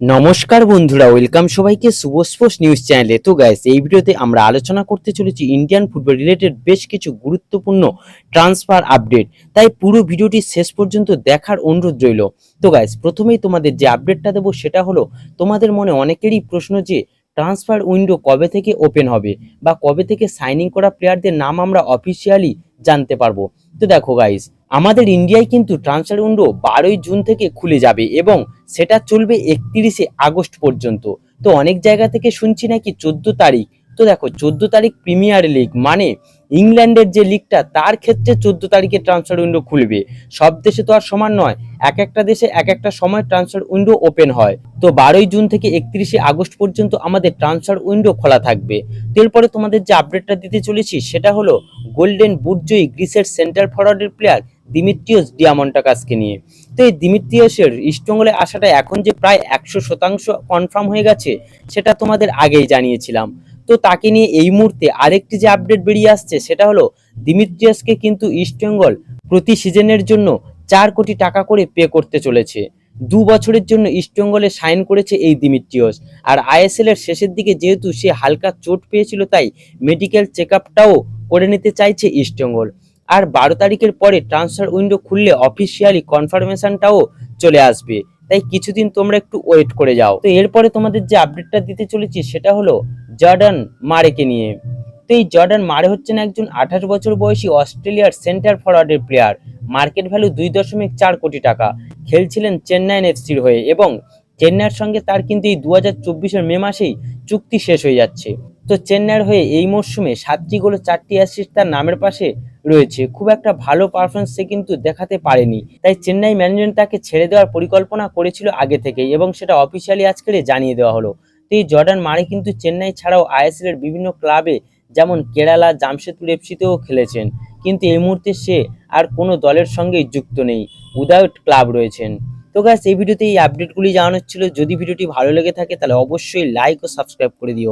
নমস্কার বন্ধুরা ওয়েলকাম সবাইকে শুভ নিউজ চ্যানেলে তো গাইস এই ভিডিওতে আমরা আলোচনা করতে চলেছি ইন্ডিয়ান ফুটবল রিলেটেড বেশ কিছু গুরুত্বপূর্ণ ট্রান্সফার আপডেট তাই পুরো ভিডিওটি শেষ পর্যন্ত দেখার অনুরোধ রইল। তো গাইস প্রথমেই তোমাদের যে আপডেটটা দেবো সেটা হলো, তোমাদের মনে অনেকেরই প্রশ্ন যে ট্রান্সফার উইন্ডো কবে থেকে ওপেন হবে? বা কবে থেকে সাইনিং করা প্লেয়ারদের নাম আমরা অফিসিয়ালি জানতে পারব? তো দেখো গাইস আমাদের ইন্ডিয়ায় কিন্তু ট্রান্সফার উইন্ডো বারোই জুন থেকে খুলে যাবে এবং সেটা চলবে একত্রিশে আগস্ট পর্যন্ত। তো অনেক জায়গা থেকে শুনছি নাকি চোদ্দ তারিখ। তো দেখো, চোদ্দ তারিখ প্রিমিয়ার লিগ মানে ইংল্যান্ডের যে লিগটা তার ক্ষেত্রে চোদ্দ তারিখে ট্রান্সফার উইন্ডো খুলবে। সব দেশে তো আর সমান নয়, এক একটা দেশে এক একটা সময় ট্রান্সফার উইন্ডো ওপেন হয়। তো বারোই জুন থেকে একত্রিশে আগস্ট পর্যন্ত আমাদের ট্রান্সফার উইন্ডো খোলা থাকবে। এরপরে তোমাদের যে আপডেটটা দিতে চলেছি, সেটা হলো গোল্ডেন বুটজয়ী গ্রিসের সেন্টার ফরওয়ার্ডের প্লেয়ার দিমিত্রিয়স ডিয়ামন্টাকাসকে নিয়ে। তো এই দিমিত্রিয়সের ইস্টবেঙ্গলে আসাটা এখন যে প্রায় একশো শতাংশ কনফার্ম হয়ে গেছে, সেটা তোমাদের আগেই জানিয়েছিলাম। তো তাকে নিয়ে এই মুহূর্তে আরেকটি যে আপডেট বেরিয়ে আসছে, সেটা হলো দিমিত্রিয়াসকে কিন্তু ইস্টবেঙ্গল প্রতি সিজনের জন্য চার কোটি টাকা করে পে করতে চলেছে। দু বছরের জন্য ইস্টবেঙ্গলে সাইন করেছে এই দিমিত্রিয়স। আর আইএসএল এর শেষের দিকে যেহেতু সে হালকা চোট পেয়েছিল, তাই মেডিকেল চেক করে নিতে চাইছে ইস্টবেঙ্গল আর বারো তারিখের পরে ট্রান্সফার উইন্ডো খুললে অফিসিয়ালি কনফার্মেশনটাও চলে আসবে। তাই কিছুদিন তোমরা একটু ওয়েট করে যাও। তো এরপরে তোমাদের যে আপডেটটা দিতে চলেছি, সেটা হলো জর্ডান মারেকে নিয়ে। তো এই জর্ডান মারে হচ্ছেন একজন আঠাশ বছর বয়সী অস্ট্রেলিয়ার সেন্টার ফরওয়ার্ডের প্লেয়ার। মার্কেট ভ্যালু দুই দশমিক চার কোটি টাকা। খেলছিলেন চেন্নাইন এফসির হয়ে এবং চেন্নাইয়ের সঙ্গে তার কিন্তু এই দু হাজার চব্বিশের মে মাসেই চুক্তি শেষ হয়ে যাচ্ছে। তো চেন্নাইয়ের হয়ে এই মরশুমে সাতটি গোল চারটি অ্যাসিস্ট তার নামের পাশে রয়েছে। খুব একটা ভালো পারফরমেন্স সে কিন্তু দেখাতে পারেনি। তাই চেন্নাই ম্যানেজমেন্ট তাকে ছেড়ে দেওয়ার পরিকল্পনা করেছিল আগে থেকেই এবং সেটা অফিসিয়ালি আজকে জানিয়ে দেওয়া হলো। তো এই জর্ডান মারে কিন্তু চেন্নাই ছাড়াও আইএসএল এর বিভিন্ন ক্লাবে, যেমন কেরালা, জামশেদপুর এফসিতেও খেলেছেন। কিন্তু এই মুহূর্তে সে আর কোনো দলের সঙ্গেই যুক্ত নেই। উদাউট ক্লাব রয়েছেন। তো গাছ এই ভিডিওতে এই আপডেটগুলি জানানোর ছিল। যদি ভিডিওটি ভালো লেগে থাকে, তাহলে অবশ্যই লাইক ও সাবস্ক্রাইব করে দিও।